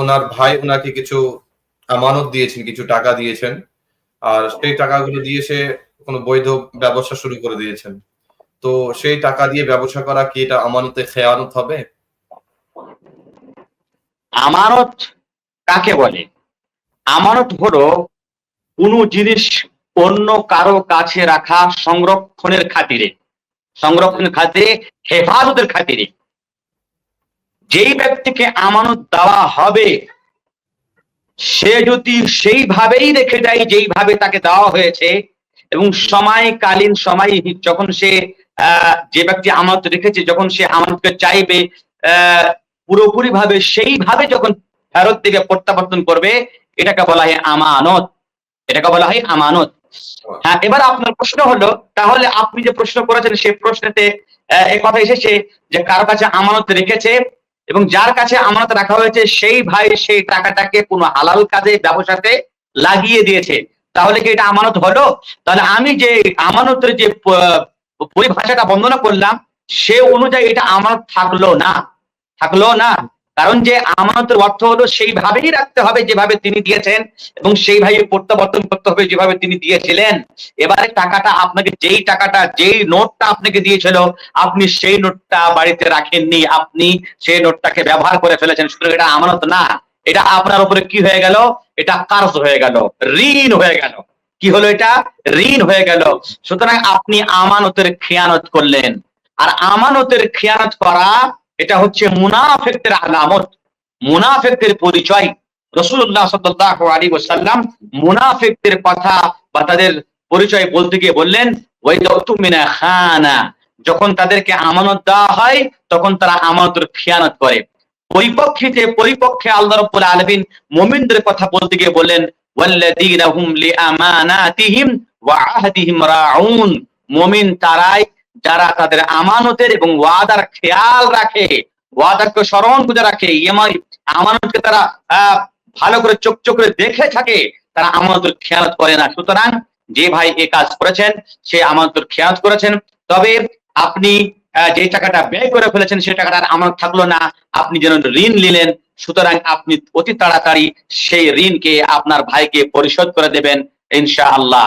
ওনার ভাই ওনাকে কিছু আমানত দিয়েছেন, কিছু টাকা দিয়েছেন। আর সেই টাকাগুলো দিয়ে সে কোনো বৈধ ব্যবসা শুরু করে দিয়েছেন। তো সেই টাকা দিয়ে ব্যবসা করা কি এটা আমানতে খেয়ানত হবে? আমানত কাকে বলে? আমানত হলো কোনো জিনিস অন্য কারও কাছে রাখা সংরক্ষণের খাতিরে। সংরক্ষণের খাতিরে হেফাজতের খাতিরে। যেই ব্যক্তিকে আমানত দেওয়া হবে, সে যদি সেইভাবেই রেখে যায় যেইভাবে তাকে দেওয়া হয়েছে, এবং সময়কালীন সময় যখন সে যে ব্যক্তি আমানত রেখেছে, যখন সে আমানতকে চাইবে পুরোপুরি ভাবে সেইভাবে যখন ফেরত দিকে প্রত্যাবর্তন করবে, এটাকে বলা হয় আমানত। এটাকে বলা হয় আমানত। হ্যাঁ এবার আপনার প্রশ্ন হলো, তাহলে আপনি যে প্রশ্ন করেছেন সেই প্রশ্নেতে এই কথা এসেছে যে কারও কাছে আমানত রেখেছে এবং যার কাছে আমানত রাখা হয়েছে, সেই ভাই সেই টাকাটাকে কোনো হালাল কাজে, ব্যবসাতে লাগিয়ে দিয়েছে। তাহলে কি এটা আমানত হলো? তাহলে আমি যে আমানতের যে পরিভাষাটা বর্ণনা করলাম, সে অনুযায়ী এটা আমানত থাকল না। থাকল না। কারণ যে আমানতের অর্থ হলো সেইভাবেই রাখতে হবে যেভাবে তিনি দিয়েছেন এবং সেইভাবে প্রত্যাবর্তন করতে হবে যেভাবে তিনি দিয়েছিলেন। এবারে টাকাটা আপনাকে যেই টাকাটা, যেই নোটটা আপনাকে দিয়েছিল, আপনি সেই নোটটা বাড়িতে রাখেননি। আপনি সেই নোটটাকে ব্যবহার করে ফেলেছেন। সুতরাং এটা আমানত না। এটা আপনার উপরে কি হয়ে গেল? এটা কার্জ হয়ে গেল। ঋণ হয়ে গেল। কি হলো এটা? ঋণ হয়ে গেল। সুতরাং আপনি আমানতের খেয়ানত করলেন। আর আমানতের খেয়ানত করা এটা হচ্ছে মুনাফেকদের আলামত, মুনাফেকদের পরিচয়। রসুল্লাহ সাল্লাল্লাহু আলাইহি ওয়াসাল্লাম মুনাফিকদের কথা বা তাদের পরিচয় বলতে গিয়ে বললেন ওই মিনা খানা। যখন তাদেরকে আমানত দেওয়া হয়, তখন তারা আমানতের খেয়ানত করে। পরিপক্ষিতে, পরিপক্ষে আল্লাহ রাব্বুল আলামিন মুমিনদের কথা বলতে গিয়ে বললেন, ওয়াল্লাযীনা হুম লিআমানাতিহিম ওয়া আহদিহিম রাউন। মুমিন তারাই যারা তাদের আমানতের এবং ওয়াদার খেয়াল রাখে ওয়াদাকে স্মরণ করে রাখে ইমাই আমানতকে তারা ভালো করে চোখ চোখ করে দেখে থাকে, তারা আমানতের খেয়াল করে না। সুতরাং যে ভাই এ কাজ করেছেন, সে আমানতের খেয়াল করেছেন। তবে আপনি যে টাকাটা ব্যয় করে ফেলেছেন, সে টাকাটা আর আমানত থাকল না। আপনি যেন ঋণ নিলেন, সুতরাং আপনি অতি তাড়াতাড়ি সেই ঋণকে আপনার ভাইকে পরিশোধ করে দেবেন, ইনশাআল্লাহ।